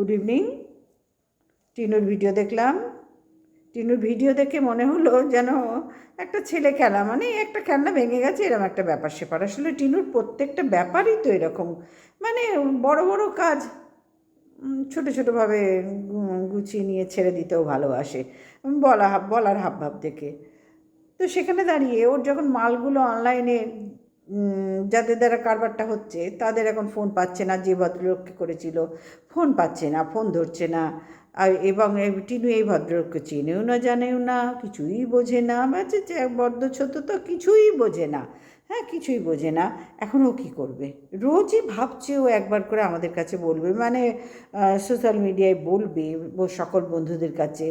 Good evening টিনুর video দেখলাম। টিনুর ভিডিও দেখে মনে হলো যেন একটা ছেলে খেলা মানে একটা খেলনা ভেঙে গেছে এরকম একটা ব্যাপার সেপার। আসলে টিনুর প্রত্যেকটা ব্যাপারই তো এরকম। মানে বড় বড় কাজ ছোট ছোটোভাবে গুছিয়ে নিয়ে ছেড়ে দিতেও ভালোবাসে। বলা, বলার হাব ভাব দেখে। তো সেখানে দাঁড়িয়ে ওর যখন মালগুলো অনলাইনে যাদের দ্বারা কারবারটা হচ্ছে, তাদের এখন ফোন পাচ্ছে না, যে ভদ্রলোককে করেছিল। ফোন পাচ্ছে না, ফোন ধরছে না। আর এবং টিনু এই ভদ্রলোককে চেনেও না, জানেও না, কিছুই বোঝে না। যে বদ্ধ ছোট তো কিছুই বোঝে না। হ্যাঁ কিছুই বোঝে না। এখন ও কী করবে? রোজই ভাবছে ও একবার করে আমাদের কাছে বলবে। মানে সোশ্যাল মিডিয়ায় বলবে সকল বন্ধুদের কাছে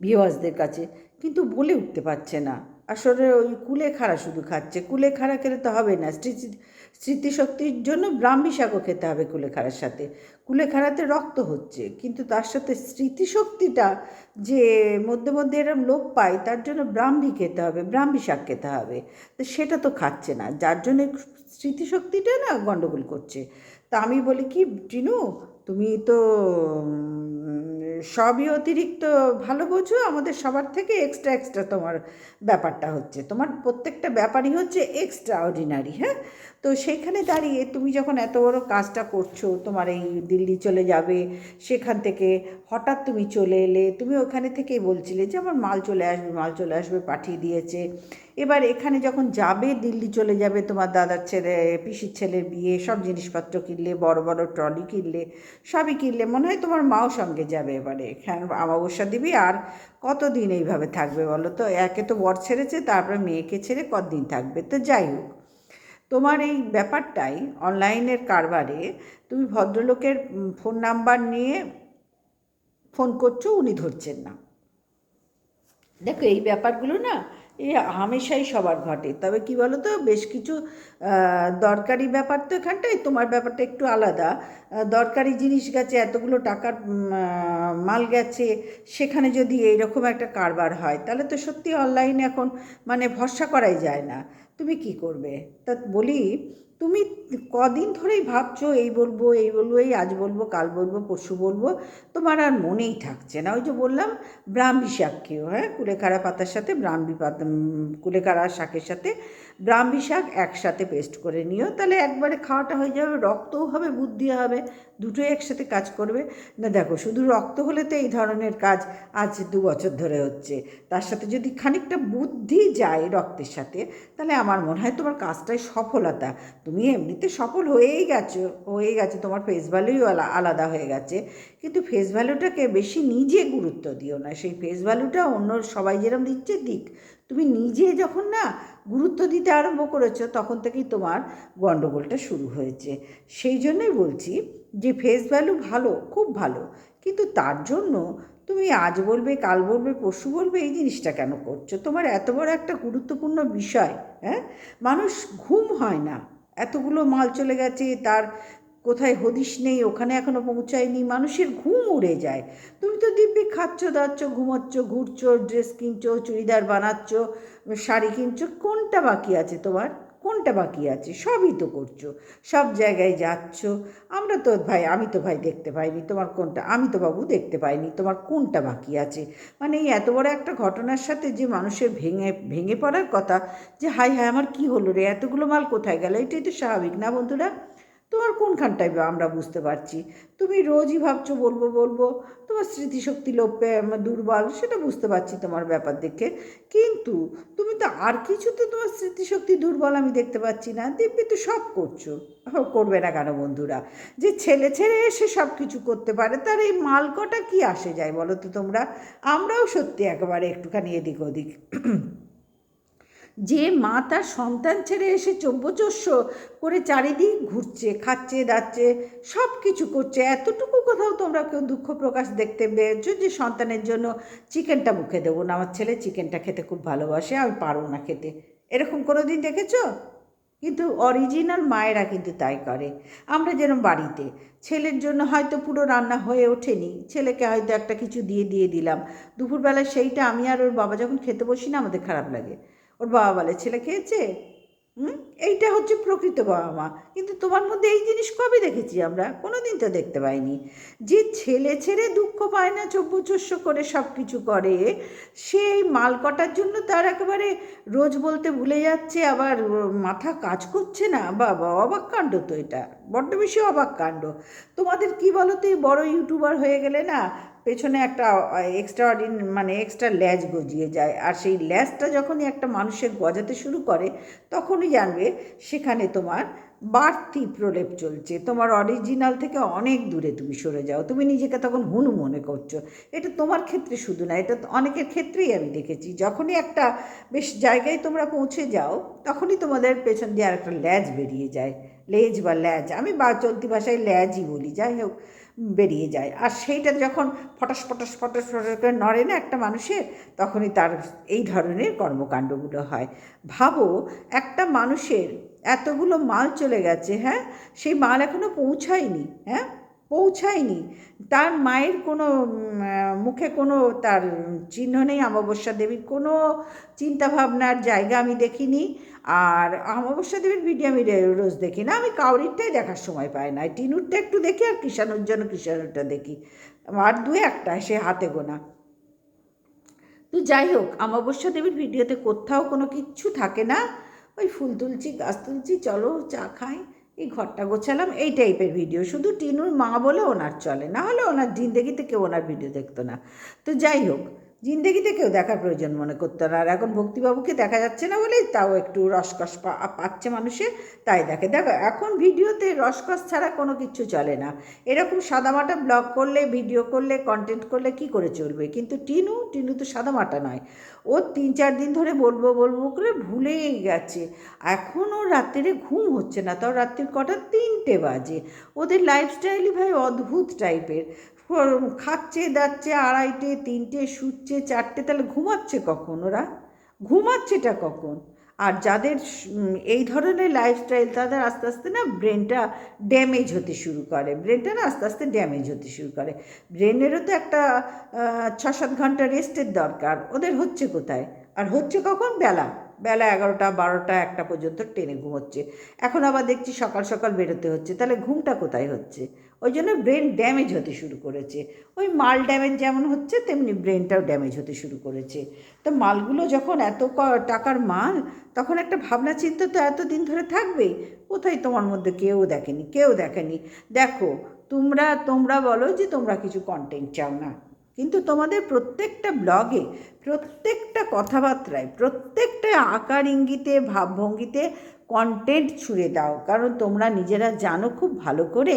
ভিওয়ার্সদের কাছে। কিন্তু বলে উঠতে পারছে না। আসলে ওই কুলেখাড়া শুধু খাচ্ছে। কুলেখাড়া খেলে তো হবে না। স্মৃতি, স্মৃতিশক্তির জন্য ব্রাহ্মী শাকও খেতে হবে কুলেখাড়ার সাথে। কুলেখাড়াতে রক্ত হচ্ছে, কিন্তু তার সাথে স্মৃতিশক্তিটা যে মধ্যে মধ্যে এরম লোপ পায়, তার জন্য ব্রাহ্মী খেতে হবে, ব্রাহ্মী শাক খেতে হবে। তো সেটা তো খাচ্ছে না, যার জন্য স্মৃতিশক্তিটা না গণ্ডগোল করছে। তা আমি বলি কি, টিনু, তুমি তো সবই অতিরিক্ত ভালো বোঝো, আমাদের সবার থেকে এক্সট্রা এক্সট্রা তোমার ব্যাপারটা হচ্ছে। তোমার প্রত্যেকটা ব্যাপারই হচ্ছে এক্সট্রা অর্ডিনারি হ্যাঁ? তো সেইখানে দাঁড়িয়ে তুমি যখন এত বড় কাজটা করছ, তোমার এই দিল্লি চলে যাবে, সেখান থেকে হঠাৎ তুমি চলে এলে, তুমি ওখানে থেকেই বলছিলে যে আমার মাল চলে আসবে, মাল চলে আসবে পাঠিয়ে দিয়েছে। এবার এখানে যখন যাবে, দিল্লি চলে যাবে, তোমার দাদার ছেলে, পিসির ছেলের বিয়ে, সব জিনিসপত্র কিনলে, বড় বড় ট্রলি কিনলে, সবই কিনলে, মনে হয় তোমার মাও সঙ্গে যাবে এবারে। এখানে অমাবস্যা দিবি আর কতদিন এইভাবে থাকবে বলো তো? একে তো বর ছেড়েছে, তারপরে মেয়েকে ছেড়ে কতদিন থাকবে? তো যাই হোক। তোমার এই ব্যাপারটাই অনলাইনের কারবারে তুমি ভদ্রলোকের ফোন নাম্বার নিয়ে ফোন করছ, উনি ধরছেন না। দেখো, এই ব্যাপারগুলো না, এ হামেশাই সবার ঘটে। তবে কি বলো তো বেশ কিছু দরকারি ব্যাপার তো এখানটায়, তোমার ব্যাপারটা একটু আলাদা। দরকারি জিনিস গেছে, এতগুলো টাকার মাল গেছে, সেখানে যদি এইরকম একটা কারবার হয়, তাহলে তো সত্যি অনলাইনে এখন মানে ভরসা করাই যায় না। তুমি কি করবে? তা বলি, তুমি কদিন ধরেই ভাবছ এই বলব এই বলব, এই আজ বলব, কাল বলব, পরশু বলব, তোমার আর মনেই থাকছে না। ওই যে বললাম, ব্রাহ্মী শাক কেউ হ্যাঁ? কুলেখাড়া পাতার সাথে ব্রাহ্মী পাতা কুলেখাড়া শাকের সাথে ব্রাহ্মী শাক একসাথে পেস্ট করে নিও। তাহলে একবারে খাওয়াটা হয়ে যাবে, রক্তও হবে, বুদ্ধি হবে, দুটোই একসাথে কাজ করবে। না দেখো, শুধু রক্ত হলে তো এই ধরনের কাজ আজ দু বছর ধরে হচ্ছে। তার সাথে যদি খানিকটা বুদ্ধি যায় রক্তের সাথে, তাহলে আমার মনে হয় তোমার কাজটাই সফলতা। তুমি এমনিতে সফল হয়েই গেছো হয়ে গেছে, তোমার ফেস ভ্যালুই আলাদা হয়ে গেছে। কিন্তু ফেস ভ্যালুটাকে বেশি নিজে গুরুত্ব দিও না। সেই ফেস ভ্যালুটা অন্য সবাই যেরকম দিচ্ছে, দিক। তুমি নিজে যখন না গুরুত্ব দিতে আরম্ভ করেছ, তখন থেকেই তোমার গণ্ডগোলটা শুরু হয়েছে। সেই জন্যই বলছি যে ফেস ভ্যালু ভালো, খুব ভালো। কিন্তু তার জন্য তুমি আজ বলবে, কাল বলবে, পরশু বলবে, এই জিনিসটা কেন করছ? তোমার এত বড় একটা গুরুত্বপূর্ণ বিষয় হ্যাঁ? মানুষ ঘুম হয় না। এতগুলো মাল চলে গেছে, তার কোথায় হদিস নেই, ওখানে এখনও পৌঁছায়নি, মানুষের ঘুম উড়ে যায়। তুমি তো দিব্যি খাচ্ছ, দাচ্ছ, ঘুমোচ্ছ, ঘুরছো, ড্রেস কিনছো, চুড়িদার বানাচ্ছ, শাড়ি কিনছো, কোনটা বাকি আছে তোমার? কোনটা বাকি আছে? সবই তো করছ। সব জায়গায় যাচ্ছ। আমরা তো ভাই, আমি তো ভাই দেখতে পাইনি। তোমার কোনটা? আমি তো বাবু দেখতে পাইনি। তোমার কোনটা বাকি আছে? মানে এই এত বড় একটা ঘটনার সাথে যে মানুষের ভেঙে ভেঙে পড়ার কথা, যে হাই হাই আমার কি হলো রে? এতগুলো মাল কোথায় গেল? এটাই তো স্বাভাবিক, না বন্ধুরা? তোমার কোনখানটায় আমরা বুঝতে পারছি? তুমি রোজই ভাবছ বলব বলব। তোমার স্মৃতিশক্তি লোপে দুর্বল, সেটা বুঝতে পারছি তোমার ব্যাপার দেখে। কিন্তু তুমি তো আর কিছুতে তোমার স্মৃতিশক্তি দুর্বল আমি দেখতে পাচ্ছি না। দিব্যি তো সব করছ। করবে না কেন বন্ধুরা? যে ছেলে ছেলে এসে সব কিছু করতে পারে, তার এই মাল কটা কি আসে যায় বলো তো তোমরা? আমরাও সত্যি একেবারে একটুখানি এদিক ওদিক। যে মা তার সন্তান ছেড়ে এসে চব্যচস্য করে চারিদিক ঘুরছে, খাচ্ছে, দাচ্ছে সব কিছু করছে, এতটুকু কোথাও তোমরা কেউ দুঃখ প্রকাশ দেখতে পেয়েছ যে সন্তানের জন্য চিকেনটা মুখে দেবো না? আমার ছেলে চিকেনটা খেতে খুব ভালোবাসে, আমি পারব না খেতে। এরকম কোনো দিন দেখেছ? কিন্তু অরিজিনাল মায়েরা কিন্তু তাই করে। আমরা যেরকম বাড়িতে, ছেলের জন্য হয়তো পুরো রান্না হয়ে ওঠেনি, ছেলেকে হয়তো একটা কিছু দিয়ে দিয়ে দিলাম। দুপুরবেলা সেইটা আমি আর ওর বাবা যখন খেতে বসি না, আমাদের খারাপ লাগে। ওর বাবা বলে, ছেলে খেয়েছে? হুম, এইটা হচ্ছে প্রকৃত বাবা মা। কিন্তু তোমার মধ্যে এই জিনিস কবে দেখেছি আমরা? কোনো দিন তো দেখতে পাইনি। যে ছেলে ছেড়ে দুঃখ পায় না চব্বচস্য করে সব কিছু করে, সেই মাল কটার জন্য তার একেবারে রোজ বলতে ভুলে যাচ্ছে, আবার মাথা কাজ করছে না। বাবা, অবাক কাণ্ড তো এটা। বড্ড বেশি অবাক কাণ্ড। তোমাদের কী বলো তো বড় ইউটিউবার হয়ে গেলে না পেছনে একটা এক্সট্রা মানে এক্সট্রা ল্যাজ গজিয়ে যায়। আর সেই ল্যাজটা যখনই একটা মানুষের গজাতে শুরু করে, তখনই জানবে সেখানে তোমার বাড়তি প্রলেপ চলছে। তোমার অরিজিনাল থেকে অনেক দূরে তুমি সরে যাও। তুমি নিজেকে তখন হুনু মনে করছ। এটা তোমার ক্ষেত্রে শুধু না, এটা অনেকের ক্ষেত্রেই আমি দেখেছি। যখনই একটা বেশ জায়গায় তোমরা পৌঁছে যাও, তখনই তোমাদের পেছন দিয়ে আর একটা ল্যাজ বেরিয়ে যায়। লেজ বা ল্যাজ, আমি বা চলতি ভাষায় ল্যাজই বলি, যাই হোক, বেরিয়ে যায়। আর সেইটা যখন ফটাস ফটাস ফটাস ফটাস করে নড়ে না একটা মানুষের, তখনই তার এই ধরনের কর্মকাণ্ডগুলো হয়। ভাবো, একটা মানুষের এতগুলো মাল চলে গেছে হ্যাঁ? সেই মাল এখনও পৌঁছায়নি হ্যাঁ? পৌঁছায়নি। তার মায়ের কোনো মুখে কোনো তার চিহ্ন নেই, অমাবস্যা দেবীর কোনো চিন্তাভাবনার জায়গা আমি দেখিনি। আর অমাবস্যা দেবীর ভিডিও আমি রোজ দেখি না। আমি কাউরিরটাই দেখার সময় পাই না। টিনুরটা একটু দেখি আর কিষানুর জন্য কিষানুরটা দেখি। আর দু একটা, সে হাতে গোনা। তো যাই হোক, অমাবস্যা দেবীর ভিডিওতে কোথাও কোনো কিচ্ছু থাকে না। ওই ফুল তুলছি, গাছ তুলছি, চলো চা খাই। এই ঘরটা গোছালাম, এই টাইপের ভিডিও শুধু টিনুর মা বলে ওনার চলে। না হলে ওনার জিন্দেগিতে কেউ ওনার ভিডিও দেখতো না। তো যাই হোক জিন্দেগিতে কেউ দেখার প্রয়োজন মনে করতো না। আর এখন ভক্তিবাবুকে দেখা যাচ্ছে না বলেই তাও একটু রসকস পাচ্ছে মানুষে তাই দেখে। দেখো, এখন ভিডিওতে রসকস ছাড়া কোনো কিছু চলে না। এরকম সাদামাটা ব্লগ করলে ভিডিও করলে কন্টেন্ট করলে কি করে চলবে? কিন্তু টিনু টিনু তো সাদামাটা নয়। ও তিন চার দিন ধরে বলব বলব করে ভুলেই গেছে। এখনও রাত্রে ঘুম হচ্ছে না। তাও রাত্রির কটা তিনটে বাজে। ওদের লাইফস্টাইলই ভাই অদ্ভুত টাইপের খাচ্ছে, দাচ্ছে, আড়াইটে, তিনটে, শুচ্ছে, চারটে, তাহলে ঘুমাচ্ছে কখন ওরা? ঘুমাচ্ছেটা কখন? আর যাদের এই ধরনের লাইফস্টাইল তাদের আস্তে আস্তে না ব্রেনটা ড্যামেজ হতে শুরু করে। ব্রেনটা না আস্তে আস্তে ড্যামেজ হতে শুরু করে। ব্রেনেরও তো একটা ছ সাত ঘণ্টা রেস্টের দরকার। ওদের হচ্ছে কোথায়? আর হচ্ছে কখন? বেলা। বেলা এগারোটা, বারোটা, একটা পর্যন্ত ট্রেনে ঘুমোচ্ছে। এখন আবার দেখছি সকাল সকাল বেরোতে হচ্ছে। তাহলে ঘুমটা কোথায় হচ্ছে? ওই জন্য ব্রেন ড্যামেজ হতে শুরু করেছে। ওই মাল ড্যামেজ যেমন হচ্ছে, তেমনি ব্রেনটাও ড্যামেজ হতে শুরু করেছে। তো মালগুলো যখন এত টাকার মাল, তখন একটা ভাবনা চিন্তা তো এতদিন ধরে থাকবেই কোথায় তোমার মধ্যে কেউ দেখেনি কেউ দেখেনি। দেখো, তোমরা তোমরা বলো যে তোমরা কিছু কন্টেন্ট চাও না। কিন্তু তোমাদের প্রত্যেকটা ব্লগে প্রত্যেকটা কথাবার্তায়, প্রত্যেকটা আকার ইঙ্গিতে, ভাবভঙ্গিতে কন্টেন্ট ছুঁড়ে দাও। কারণ তোমরা নিজেরা জানো খুব ভালো করে।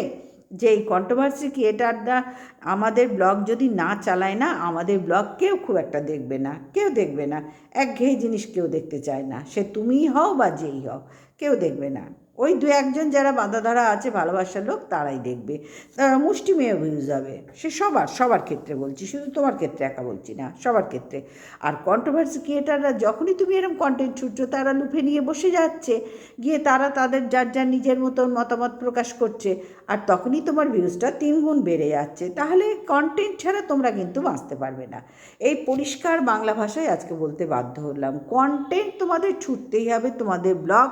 যে এই কন্ট্রোভার্সি ক্রিয়েটাররা আমাদের ব্লগ যদি না চালায় না, আমাদের ব্লগ কেউ খুব একটা দেখবে না, কেউ দেখবে না। একঘেয়ে জিনিস কেউ দেখতে চায় না। সে তুমিই হও বা যেই হও, কেউ দেখবে না। ওই দু একজন যারা বাঁধা ধরা আছে, ভালোবাসার লোক, তারাই দেখবে। মুষ্টি মেয়ে ভিউজ যাবে। সে সবার সবার ক্ষেত্রে বলছি, শুধু তোমার ক্ষেত্রে একা বলছি না, সবার ক্ষেত্রে। আর কন্ট্রোভার্সি ক্রিয়েটাররা যখনই তুমি এরকম কন্টেন্ট ছুটছো, তারা লুফে নিয়ে বসে যাচ্ছে। গিয়ে তারা তাদের, যার যার নিজের মতন মতামত প্রকাশ করছে, আর তখনই তোমার ভিউজটা তিন গুণ বেড়ে যাচ্ছে। তাহলে কন্টেন্ট ছাড়া তোমরা কিন্তু বাঁচতে পারবে না। এই পরিষ্কার বাংলা ভাষায় আজকে বলতে বাধ্য হলাম। কন্টেন্ট তোমাদের ছুটতেই হবে, তোমাদের ব্লগ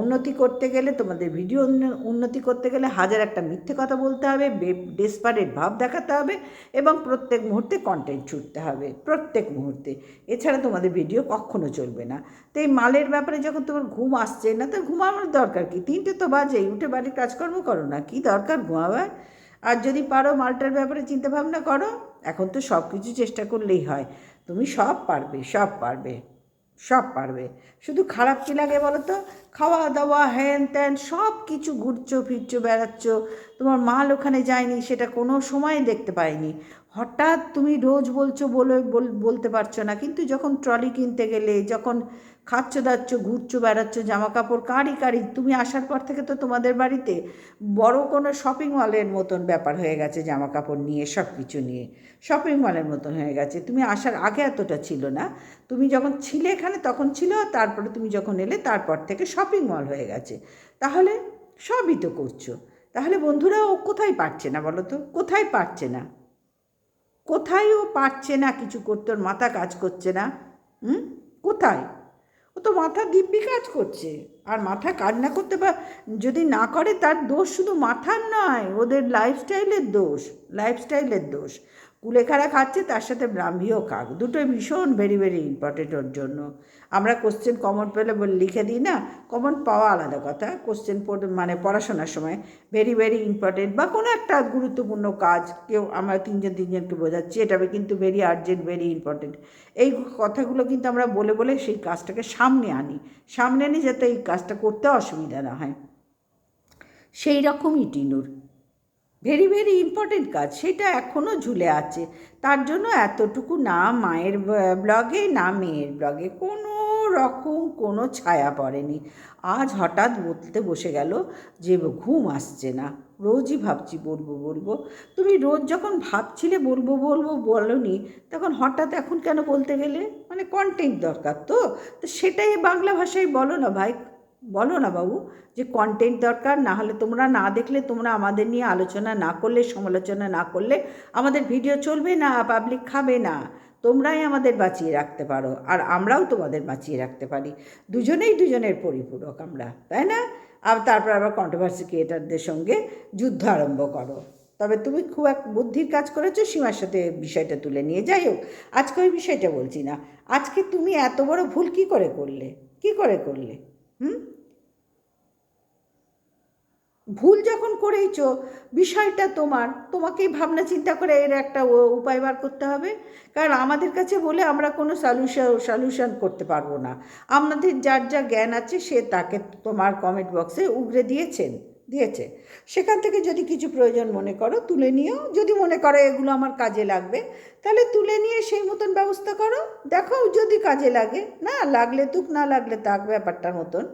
উন্নতি করতে গেলে তোমাদের ভিডিও উন্নতি করতে গেলে হাজার একটা মিথ্যে কথা বলতে হবে ডেসপারেট ভাব দেখাতে হবে এবং প্রত্যেক মুহূর্তে কন্টেন্ট ছুটতে হবে, প্রত্যেক মুহূর্তে। এছাড়া তোমাদের ভিডিও কখনো চলবে না। তো এই মালের ব্যাপারে যখন তোমার ঘুম আসছে না, তো ঘুমানোর দরকার কি? তিনটে তো বাজেই উঠে বাড়ির কাজকর্ম করো না, কি দরকার ঘুমাবার? আর যদি পারো মালটার ব্যাপারে চিন্তাভাবনা করো, এখন তো সব কিছু চেষ্টা করলেই হয়। তুমি সব পারবে সব পারবে। সব পারবে। শুধু খারাপ কী লাগে বলো তো খাওয়া দাওয়া হ্যান ত্যান সব কিছু ঘুরছো, ফিরছো, বেড়াচ্ছ। তোমার মাল ওখানে যায়নি, সেটা কোনো সময় দেখতে পাইনি। হঠাৎ তুমি রোজ বলছো বলে বলতে পারছ না, কিন্তু যখন ট্রলি কিনতে গেলে, যখন খাচ্ছ, দাচ্ছ, ঘুরছো, বেড়াচ্ছ জামা কাপড় কারি কারি তুমি আসার পর থেকে তো তোমাদের বাড়িতে বড় কোনো শপিং মলের মতন ব্যাপার হয়ে গেছে জামা কাপড় নিয়ে সব কিছু নিয়ে শপিং মলের মতন হয়ে গেছে। তুমি আসার আগে এতটা ছিল না। তুমি যখন ছিলে এখানে, তখন ছিল, তারপরে তুমি যখন এলে, তারপর থেকে শপিং মল হয়ে গেছে। তাহলে সবই তো করছ। তাহলে বন্ধুরা ও কোথায় পারছে না বলো তো? কোথায় পারছে না? কোথায় ও পারছে না কিছু করতে, ওর মাথা কাজ করছে না। হুম? কোথায়? ও তো মাথা দিব্যি কাজ করছে। আর মাথা কাজ না করতে পার যদি না করে তার দোষ শুধু মাথার নয়, ওদের লাইফস্টাইলের দোষ লাইফস্টাইলের দোষ। কুলেখাড়া খাচ্ছে, তার সাথে ব্রাহ্মীও কাক। দুটোই ভীষণ ভেরি ভেরি ইম্পর্টেন্ট ওর জন্য। আমরা কোশ্চেন কমন পেলে লিখে দিই না? কমন পাওয়া আলাদা কথা। কোশ্চেন মানে পড়াশোনার সময় ভেরি ভেরি ইম্পর্টেন্ট বা কোনো একটা গুরুত্বপূর্ণ কাজ কেউ আমরা তিনজন, তিনজনকে বোঝাচ্ছি, এটা কিন্তু ভেরি আর্জেন্ট ভেরি ইম্পর্টেন্ট এই কথাগুলো কিন্তু আমরা বলে বলে সেই কাজটাকে সামনে আনি। সামনে আনি যাতে এই কাজটা করতে অসুবিধা না হয়। সেই রকমই টিনুর। ভেরি ভেরি ইম্পর্টেন্ট কাজ। সেটা এখনও ঝুলে আছে। তার জন্য এতটুকু না মায়ের ব্লগে, না মেয়ের ব্লগে কোনো রকম কোনো ছায়া পড়েনি। আজ হঠাৎ বলতে বসে গেল যে ঘুম আসছে না। রোজই ভাবছি বলব বলব। তুমি রোজ যখন ভাবছিলে বলব বলব, বলনি, তখন হঠাৎ এখন কেন বলতে গেলে? মানে কন্টেন্ট দরকার তো। তো সেটাই বাংলা ভাষায় বলো না ভাই। বলো না বাবু, যে কন্টেন্ট দরকার, না হলে তোমরা না দেখলে, তোমরা আমাদের নিয়ে আলোচনা না করলে, সমালোচনা না করলে, আমাদের ভিডিও চলবে না পাবলিক খাবে না। তোমরাই আমাদের বাঁচিয়ে রাখতে পারো, আর আমরাও তোমাদের বাঁচিয়ে রাখতে পারি। দুজনেই দুজনের পরিপূরক আমরা, তাই না? আর তারপর আবার কন্ট্রোভার্সি ক্রিয়েটারদের সঙ্গে যুদ্ধ আরম্ভ করো। তবে তুমি খুব এক বুদ্ধির কাজ করেছ, সীমার সাথে বিষয়টা তুলে নিয়ে। যাই হোক, আজকে ওই বিষয়টা বলছি না। আজকে তুমি এত বড় ভুল কি করে করলে? কি করে করলে? হুম? ভুল যখন করেইছ, বিষয়টা তোমার। তোমাকেই ভাবনা চিন্তা করে এর একটা উপায় বার করতে হবে। কারণ আমাদের কাছে বলে আমরা কোনো সলিউশন সলিউশন করতে পারব না। আমাদের যার যা জ্ঞান আছে, সে তাকে তোমার কমেন্ট বক্সে উগরে দিয়েছেন, দিয়েছে। সেখান থেকে যদি কিছু প্রয়োজন মনে করো, তুলে নিও। যদি মনে করো এগুলো আমার কাজে লাগবে তাহলে তুলে নিয়ে সেই মতন ব্যবস্থা করো। দেখো যদি কাজে লাগে। না লাগলে তুক, না লাগলে তাক ব্যাপারটার মতন।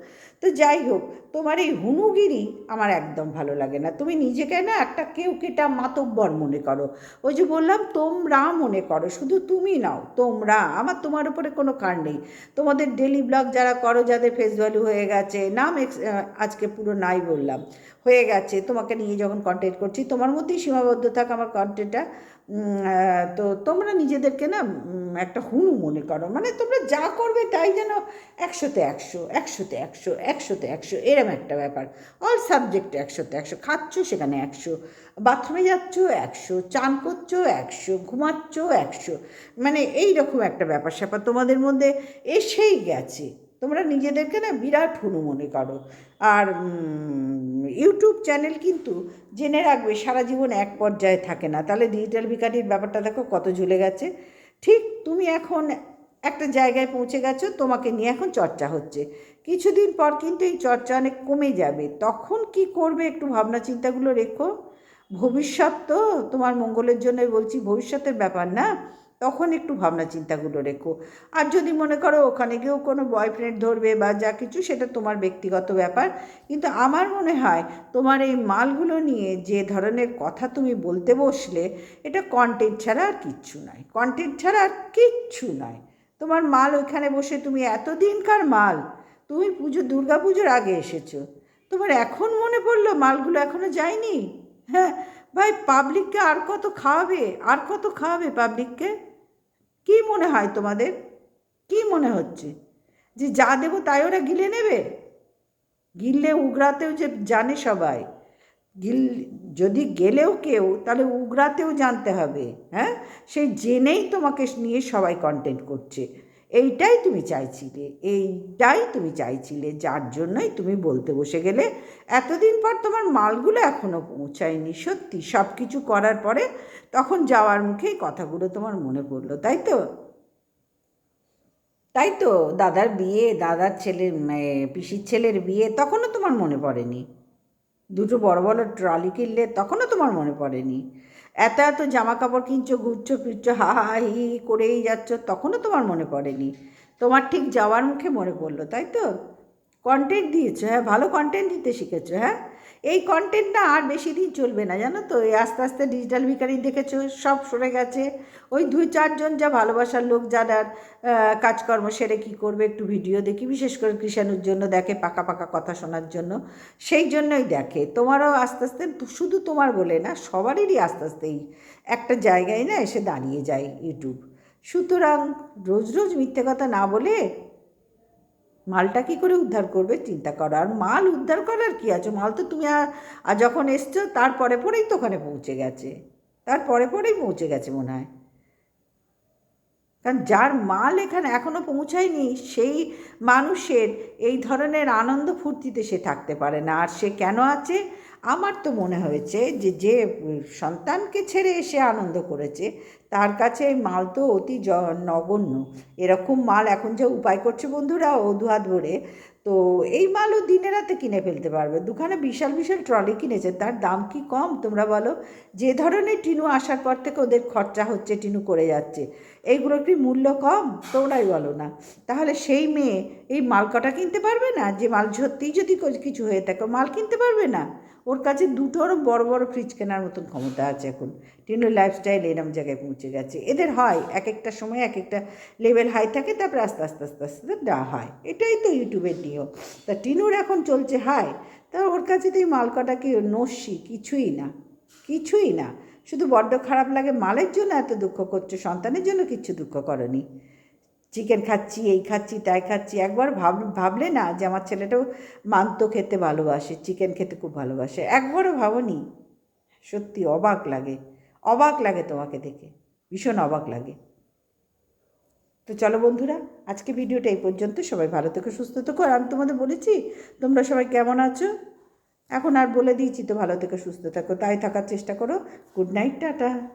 তো যাই হোক, তোমার এই হুনুগিরি আমার একদম ভালো লাগে না। তুমি নিজেকে না একটা কেউ কেটা মাতব্বর মনে করো। ওই যে বললাম, তোমরা মনে করো, শুধু তুমি নাও, তোমরা। আমার, তোমার উপরে কোনো কার নেই। তোমাদের ডেলি ব্লগ যারা করো, যাদের ফেস ভ্যালু হয়ে গেছে, নাম আজকে পুরো নাই বললাম। হয়ে গেছে, তোমাকে নিয়ে যখন কন্টেন্ট করছি, তোমার মধ্যেই সীমাবদ্ধ থাক আমার কন্টেন্টটা তো তোমরা নিজেদেরকে না একটা হুনু মনে করো। মানে তোমরা যা করবে তাই যেন একশোতে একশো একশোতে একশো একশোতে একশো, এরম একটা ব্যাপার। অল সাবজেক্টে একশোতে একশো, খাচ্ছ সেখানে একশো বাথরুমে যাচ্ছ একশো, চান করছ একশো, ঘুমাচ্ছ একশো। মানে এই রকম একটা ব্যাপার স্যাপার তোমাদের মধ্যে এসেই গেছে। তোমরা নিজেদেরকে না বিরাট হনু মনে করো। আর ইউটিউব চ্যানেল কিন্তু জেনে রাখবে সারা জীবন এক পর্যায়ে থাকে না। তাহলে ডিজিটাল ভিকারির ব্যাপারটা দেখো কত ঝুলে গেছে। ঠিক তুমি এখন একটা জায়গায় পৌঁছে গেছো, তোমাকে নিয়ে এখন চর্চা হচ্ছে। কিছুদিন পর কিন্তু এই চর্চা অনেক কমে যাবে। তখন কি করবে একটু ভাবনা চিন্তাগুলো রেখো। ভবিষ্যৎ তো তোমার মঙ্গলের জন্যই বলছি, ভবিষ্যতের ব্যাপার না। তখন একটু ভাবনা চিন্তাগুলো রেখো। আর যদি মনে করো ওখানে গিয়েও কোনো বয়ফ্রেন্ড ধরবে বা যা কিছু, সেটা তোমার ব্যক্তিগত ব্যাপার। কিন্তু আমার মনে হয় তোমার এই মালগুলো নিয়ে যে ধরনের কথা তুমি বলতে বসলে, এটা কন্টেন্ট ছাড়া আর কিচ্ছু নয় কন্টেন্ট ছাড়া আর কিচ্ছু নয় তোমার মাল ওইখানে বসে তুমি এতদিনকার মাল, তুমি পুজো, দুর্গা পুজোর আগে এসেছ। তোমার এখন মনে পড়ল মালগুলো এখনও যায়নি? হ্যাঁ ভাই পাবলিককে আর কত খাওয়াবে? আর কত খাওয়াবে পাবলিককে কি মনে হয় তোমাদের? কি মনে হচ্ছে? যে যা দেবো তাই ওরা গিলে নেবে? গিললে উগড়াতেও যে জানে সবাই। গিল, যদি গেলেও কেউ, তাহলে উগড়াতেও জানতে হবে হ্যাঁ? সেই জেনেই তোমাকে নিয়ে সবাই কন্টেন্ট করছে। এইটাই তুমি চাইছিলে, এইটাই তুমি চাইছিলে, যার জন্যই তুমি বলতে বসে গেলে। এতদিন পর তোমার মালগুলো এখনও পৌঁছায়নি, সত্যি। সব কিছু করার পরে তখন যাওয়ার মুখেই কথাগুলো তোমার মনে পড়ল, তাই তো? তাই তো? দাদার বিয়ে, দাদার ছেলের পিসির ছেলের বিয়ে, তখনও তোমার মনে পড়েনি। দুটো বড় বড় ট্রলি কিনলে তখনও তোমার মনে পড়েনি। এত এত জামা কাপড় কিনছো, ঘুরছো, ফিরছো, হা হা, হি করেই যাচ্ছ, তখনও তোমার মনে পড়েনি। তোমার ঠিক যাওয়ার মুখে মনে পড়ল, তাই তো? কন্টেন্ট দিয়েছ হ্যাঁ ভালো কন্টেন্ট দিতে শিখেছো হ্যাঁ? এই কন্টেন্টটা আর বেশি দিন চলবে না, জানো তো? এই আস্তে আস্তে ডিজিটাল ভিকারি দেখেছ, সব সরে গেছে। ওই দুই চারজন যা ভালোবাসার লোক, যারা কাজকর্ম সেরে কী করবে একটু ভিডিও দেখি। বিশেষ করে কৃষাণুর জন্য দেখে পাকা পাকা কথা শোনার জন্য। সেই জন্যই দেখে। তোমারও আস্তে আস্তে, শুধু তোমার বলে না সবারই আস্তে আস্তেই একটা জায়গায় না এসে দাঁড়িয়ে যায় ইউটিউব সুতরাং রোজ রোজ মিথ্যে কথা না বলে মালটা কি করে উদ্ধার করবে? চিন্তা করো। আর মাল উদ্ধার করার কি আছে? মাল তো তুমি আর যখন এসছো, তারপরে পরেই তো ওখানে পৌঁছে গেছে। তারপরে পরেই পৌঁছে গেছে মনে হয়। কারণ যার মাল এখানে এখনও পৌঁছায়নি, সেই মানুষের এই ধরনের আনন্দ ফুর্তিতে সে থাকতে পারে না। আর সে কেন আছে? আমার তো মনে হয়েছে যে যে সন্তানকে ছেড়ে এসে আনন্দ করেছে, তার কাছে এই মাল তো অতি নগণ্য। এরকম মাল এখন যে উপায় করছে বন্ধুরা, ও দুহাত ভরে তো এই মালও দিনে রাতে কিনে ফেলতে পারবে। দুখানে বিশাল বিশাল ট্রলি কিনেছে। তার দাম কি কম? তোমরা বলো। যে ধরনের টিনু আসার পর থেকে ওদের খরচা হচ্ছে, টিনু করে যাচ্ছে। এইগুলো কি মূল্য কম? তোমরাই বলো না। তাহলে সেই মেয়ে এই মাল কটা কিনতে পারবে না? যে মাল সত্যিই যদি কিছু হয়ে থাকে, মাল কিনতে পারবে না? ওর কাছে দুটোর বড় বড় ফ্রিজ কেনার মতন ক্ষমতা আছে এখন। টিনু লাইফস্টাইল এরম জায়গায় পৌঁছে গেছে। এদের হয় এক একটা সময় এক একটা লেভেল হাই থাকে, তারপরে আস্তে আস্তে আস্তে আস্তে দেওয়া হয়। এটাই তো ইউটিউবের নিয়ম। তা টিনুর এখন চলছে হাই। তা ওর কাছে তো এই মাল কটা কি নস্যি? কিছুই না। কিছুই না। শুধু বড্ড খারাপ লাগে, মালের জন্য এত দুঃখ করছ, সন্তানের জন্য কিচ্ছু দুঃখ করনি। চিকেন খাচ্ছি, এই খাচ্ছি, তাই খাচ্ছি। একবার ভাব, ভাবলে না যে আমার ছেলেটাও মান্ত খেতে ভালোবাসে, চিকেন খেতে খুব ভালোবাসে। একবারও ভাবনি? সত্যি অবাক লাগে। অবাক লাগে তোমাকে দেখে। ভীষণ অবাক লাগে। তো চলো বন্ধুরা, আজকে ভিডিওটা এই পর্যন্ত। সবাই ভালো থেকো, সুস্থ থেকো। আর আমি তোমাদের বলেছি, তোমরা সবাই কেমন আছো? এখন আর বলে দিয়েছি তো ভালো থেকো, সুস্থ থাকো। তাই থাকার চেষ্টা করো। Good night, tata.